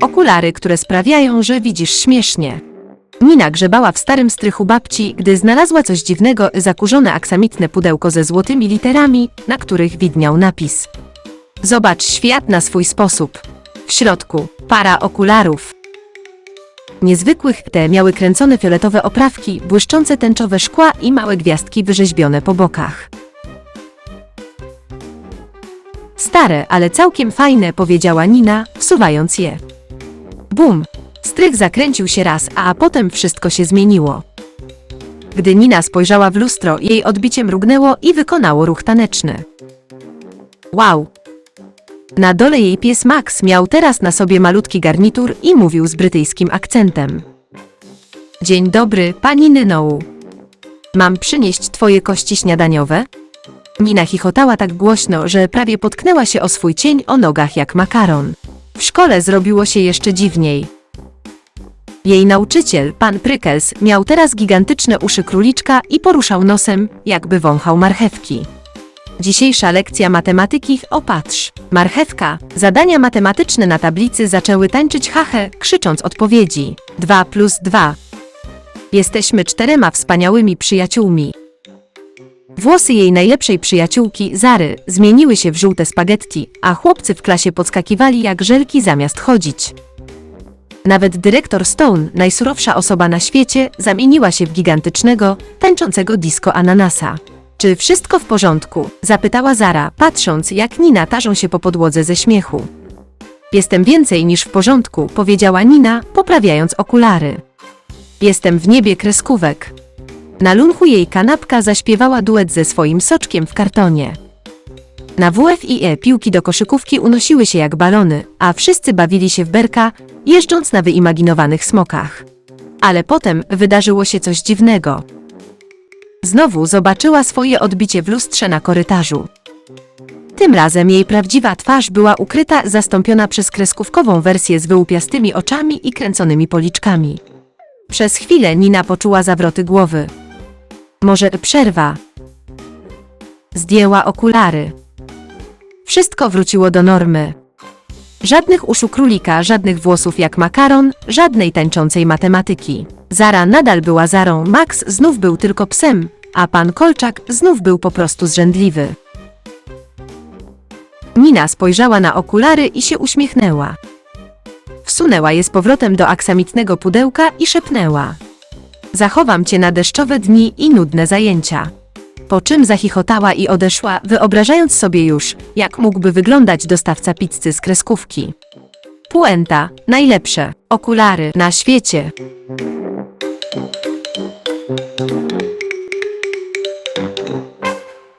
Okulary, które sprawiają, że widzisz śmiesznie. Nina grzebała w starym strychu babci, gdy znalazła coś dziwnego, zakurzone aksamitne pudełko ze złotymi literami, na których widniał napis. Zobacz świat na swój sposób. W środku para okularów. Niezwykłych te miały kręcone fioletowe oprawki, błyszczące tęczowe szkła i małe gwiazdki wyrzeźbione po bokach. Stare, ale całkiem fajne, powiedziała Nina, wsuwając je. Bum! Strych zakręcił się raz, a potem wszystko się zmieniło. Gdy Nina spojrzała w lustro, jej odbicie mrugnęło i wykonało ruch taneczny. Wow! Na dole jej pies Max miał teraz na sobie malutki garnitur i mówił z brytyjskim akcentem. Dzień dobry, pani Nynou. Mam przynieść twoje kości śniadaniowe? Nina chichotała tak głośno, że prawie potknęła się o swój cień o nogach jak makaron. W szkole zrobiło się jeszcze dziwniej. Jej nauczyciel, pan Prykels, miał teraz gigantyczne uszy króliczka i poruszał nosem, jakby wąchał marchewki. Dzisiejsza lekcja matematyki, opatrz. Marchewka. Zadania matematyczne na tablicy zaczęły tańczyć hachę, krzycząc odpowiedzi. 2 plus 2. Jesteśmy czterema wspaniałymi przyjaciółmi. Włosy jej najlepszej przyjaciółki, Zary, zmieniły się w żółte spaghetti, a chłopcy w klasie podskakiwali jak żelki zamiast chodzić. Nawet dyrektor Stone, najsurowsza osoba na świecie, zamieniła się w gigantycznego, tańczącego disco ananasa. Czy wszystko w porządku? zapytała Zara, patrząc, jak Nina tarzą się po podłodze ze śmiechu. Jestem więcej niż w porządku, powiedziała Nina, poprawiając okulary. Jestem w niebie kreskówek. Na lunchu jej kanapka zaśpiewała duet ze swoim soczkiem w kartonie. Na WFIE piłki do koszykówki unosiły się jak balony, a wszyscy bawili się w berka, jeżdżąc na wyimaginowanych smokach. Ale potem wydarzyło się coś dziwnego. Znowu zobaczyła swoje odbicie w lustrze na korytarzu. Tym razem jej prawdziwa twarz była ukryta, zastąpiona przez kreskówkową wersję z wyłupiastymi oczami i kręconymi policzkami. Przez chwilę Nina poczuła zawroty głowy. Może przerwa. Zdjęła okulary. Wszystko wróciło do normy. Żadnych uszu królika, żadnych włosów jak makaron, żadnej tańczącej matematyki. Zara nadal była Zarą, Max znów był tylko psem, a pan Kolczak znów był po prostu zrzędliwy. Nina spojrzała na okulary i się uśmiechnęła. Wsunęła je z powrotem do aksamitnego pudełka i szepnęła. Zachowam cię na deszczowe dni i nudne zajęcia. Po czym zachichotała i odeszła, wyobrażając sobie już, jak mógłby wyglądać dostawca pizzy z kreskówki. Puenta, najlepsze, okulary na świecie.